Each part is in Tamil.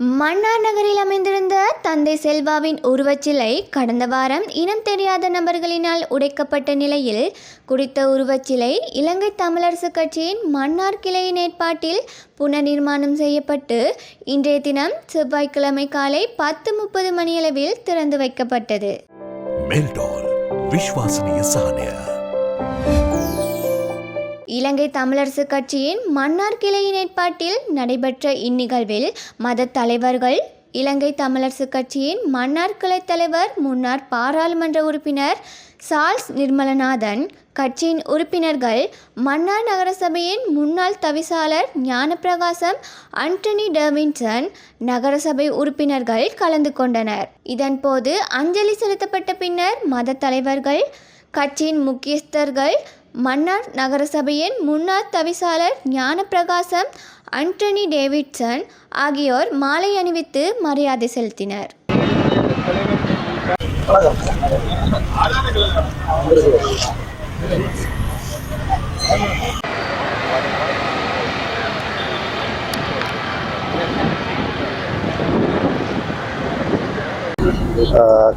மன்னார் நகரில் அமைந்திருந்த தந்தை செல்வாவின் உருவச்சிலை கடந்த வாரம் இனம் தெரியாத நபர்களினால் உடைக்கப்பட்ட நிலையில் குறித்த உருவச்சிலை இலங்கை தமிழரசு கட்சியின் மன்னார் கிளையின் ஏற்பாட்டில் புனர்நிர்மாணம் செய்யப்பட்டு இன்றைய தினம் செவ்வாய்க்கிழமை காலை பத்து முப்பது மணியளவில் திறந்து வைக்கப்பட்டது. இலங்கை தமிழரசு கட்சியின் மன்னார் கிளையின் ஏற்பாட்டில் நடைபெற்ற இந்நிகழ்வில் மத தலைவர்கள் இலங்கை தமிழரசு கட்சியின் மன்னார் கிளை தலைவர் முன்னாள் பாராளுமன்ற உறுப்பினர் சார்ல்ஸ் நிர்மலநாதன் கட்சியின் உறுப்பினர்கள் மன்னார் நகரசபையின் முன்னாள் தவிசாளர் ஞானப்பிரகாசம் அண்டனி டெர்வின்சன் நகரசபை உறுப்பினர்கள் கலந்து கொண்டனர். இதன்போது அஞ்சலி செலுத்தப்பட்ட பின்னர் மத தலைவர்கள் கட்சியின் முக்கியஸ்தர்கள் மன்னார் நகரசபையின் முன்னாள் தவிசாளர் ஞானப்பிரகாசம் அண்டனி டேவிட்சன் ஆகியோர் மாலை அணிவித்து மரியாதை செலுத்தினர்.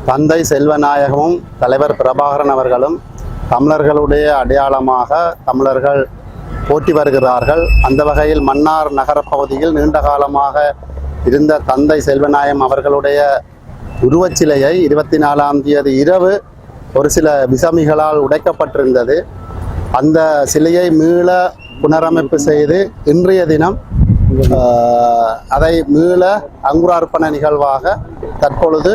தந்தை செல்வநாயகமும் தலைவர் பிரபாகரன் அவர்களும் தமிழர்களுடைய அடையாளமாக தமிழர்கள் போற்றி வருகிறார்கள். அந்த வகையில் மன்னார் நகரப்பகுதியில் நீண்ட காலமாக இருந்த தந்தை செல்வநாயம் அவர்களுடைய உருவச்சிலையை இருபத்தி நாலாம் தேதி இரவு ஒரு சில விசமிகளால் உடைக்கப்பட்டிருந்தது. அந்த சிலையை மீள புனரமைப்பு செய்து இன்றைய தினம் அதை மீள அங்குரார்ப்பண நிகழ்வாக தற்பொழுது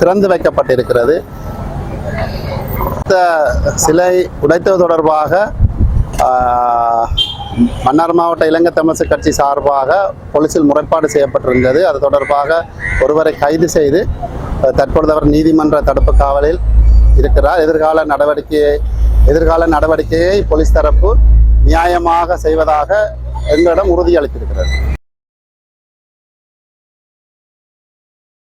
திறந்து வைக்கப்பட்டிருக்கிறது. உடைத்த சிலை உடைத்தது தொடர்பாக மன்னார் மாவட்ட இலங்கை தமிழரசு கட்சி சார்பாக போலீசில் முறைப்பாடு செய்யப்பட்டிருந்தது. அது தொடர்பாக ஒருவரை கைது செய்து தற்பொழுது அவர் நீதிமன்ற தடுப்பு காவலில் இருக்கிறார். எதிர்கால நடவடிக்கையை எதிர்கால நடவடிக்கையை போலீஸ் தரப்பு நியாயமாக செய்வதாக எங்களிடம் உறுதியளித்திருக்கிறது.